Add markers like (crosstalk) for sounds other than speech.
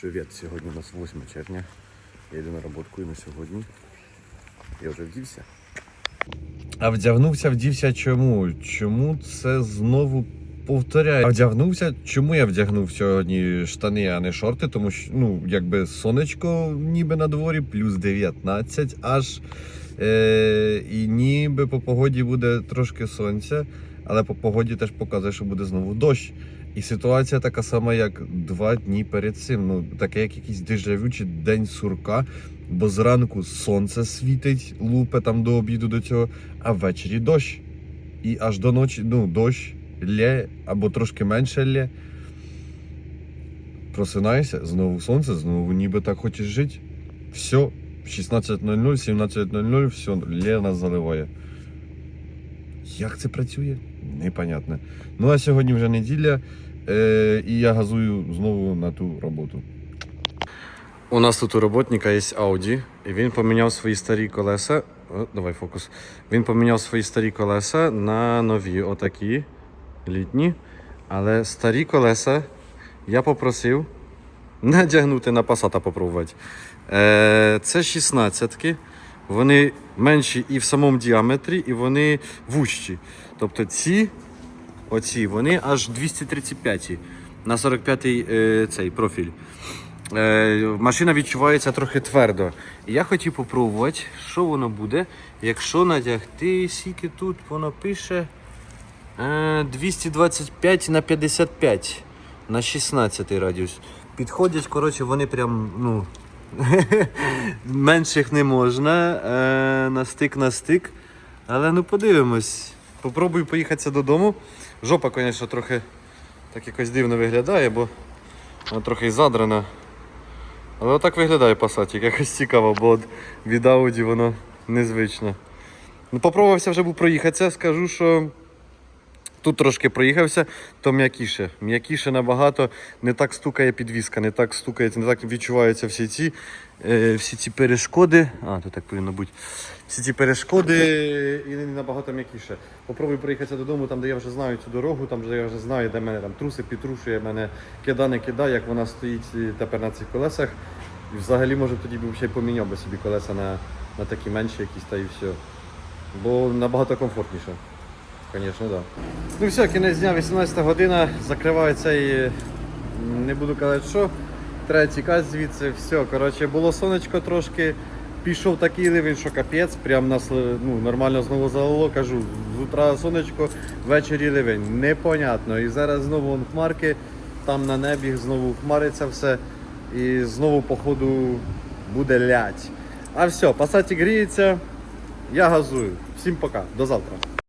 Привіт, сьогодні у нас 8 червня. Я йду на роботку і на сьогодні. Я вже вдівся. А вдягнувся, вдівся чому? Чому це знову повторяє? А вдягнувся, чому я вдягнув сьогодні штани, а не шорти? Тому що ну, якби сонечко ніби на дворі, плюс 19 аж. Е, і ніби по погоді буде трошки сонця, але по погоді теж показує, що буде знову дощ. І ситуація така сама, як два дні перед цим. Ну, таке, як якийсь дежавю чи день сурка, бо зранку сонце світить, лупе там до обіду до цього, а ввечері дощ. І аж до ночі, ну, дощ лє, або трошки менше лє. Просинайся, знову сонце, знову ніби так хочеш жити. Все, 16.00, 17.00, все, лє нас заливає. Як це працює? Непонятно. Ну а сьогодні вже неділя, е, і я газую знову на ту роботу. У нас тут у роботника є Audi, і він поміняв свої старі колеса. О, давай фокус. Він поміняв свої старі колеса на нові, отакі літні. Але старі колеса я попросив надягнути на Passat попробувати. Е, це 16-ки. Вони менші і в самому діаметрі, і вони вущі. Тобто ці, оці, вони аж 235 на 45-й е, цей профіль. Е, машина відчувається трохи твердо. Я хотів попробувати, що воно буде, якщо надягти, скільки тут воно пише е, 225 на 55 на 16 радіус. Підходять, коротше, вони прям, ну. (laughs) Менших не можна, е, на стик на стик. Але ну подивимось. Попробую поїхатися додому. Жопа, звісно, трохи так якось дивно виглядає, бо вона трохи задрана. Але отак виглядає пасатик, якось цікаво, бо від Audi воно незвично. Ну, попробувався вже був проїхатися, скажу, що тут трошки проїхався, то м'якіше. М'якіше набагато, не так стукає підвіска, не так стукається, не так відчуваються всі ці, е, всі ці перешкоди. А, то так повинно бути. Всі ці перешкоди і набагато м'якіше. Попробую проїхатися додому, там, де я вже знаю цю дорогу, там де я вже знаю, де мене там труси, підтрушує, мене кида, не кидає, як вона стоїть е, тепер на цих колесах. І взагалі, може, тоді б ще поміняв би собі колеса на, на такі менші якісь та і все. Бо набагато комфортніше. Звісно, так. Ну все, кінець дня, 18 година, закриваю цей, не буду казати, що. Треба тікати звідси, все. Коротше, було сонечко трошки, пішов такий ливень, що капець, прям нас ну, нормально знову залило, кажу, з утра сонечко, ввечері ливень. Непонятно. І зараз знову вон хмарки, там на небі знову хмариться все. І знову, походу, буде лять. А все, пасаті гріється, я газую. Всім пока, до завтра.